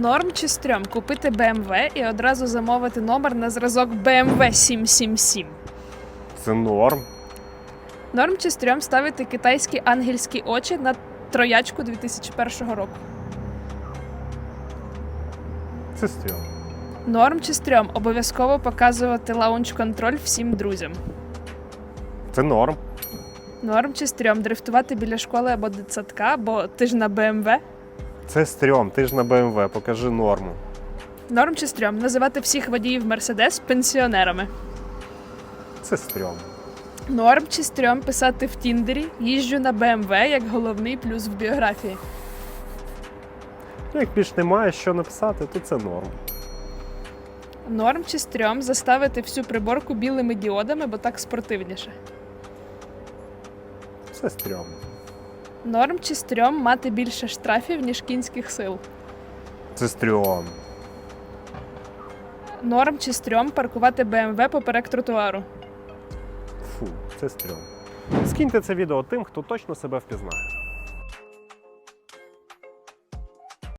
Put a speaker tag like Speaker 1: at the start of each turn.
Speaker 1: Норм чи стрьом купити BMW і одразу замовити номер на зразок BMW 777.
Speaker 2: Це норм.
Speaker 1: Норм чи стрьом ставити китайські ангельські очі на троячку 2001 року.
Speaker 2: Це стрьом.
Speaker 1: Норм чи стрьом обов'язково показувати лаунч-контроль всім друзям.
Speaker 2: Це норм.
Speaker 1: Норм чи стрьом дрифтувати біля школи або дитсадка, бо ти ж на BMW.
Speaker 2: Це стрьом. Ти ж на БМВ, покажи норму.
Speaker 1: Норм чи стрьом називати всіх водіїв Мерседес пенсіонерами.
Speaker 2: Це стрьом.
Speaker 1: Норм чи стрьом писати в Тіндері їжджу на BMW як головний плюс в біографії.
Speaker 2: Ну, як більш немає що написати, то це норм.
Speaker 1: Норм чи стрьом заставити всю приборку білими діодами, бо так спортивніше.
Speaker 2: Це стрьом.
Speaker 1: Норм чи стрьом мати більше штрафів, ніж кінських сил.
Speaker 2: Це стрьом.
Speaker 1: Норм чи стрьом паркувати БМВ поперек тротуару.
Speaker 2: Фу, це стрьом. Скиньте це відео тим, хто точно себе впізнає.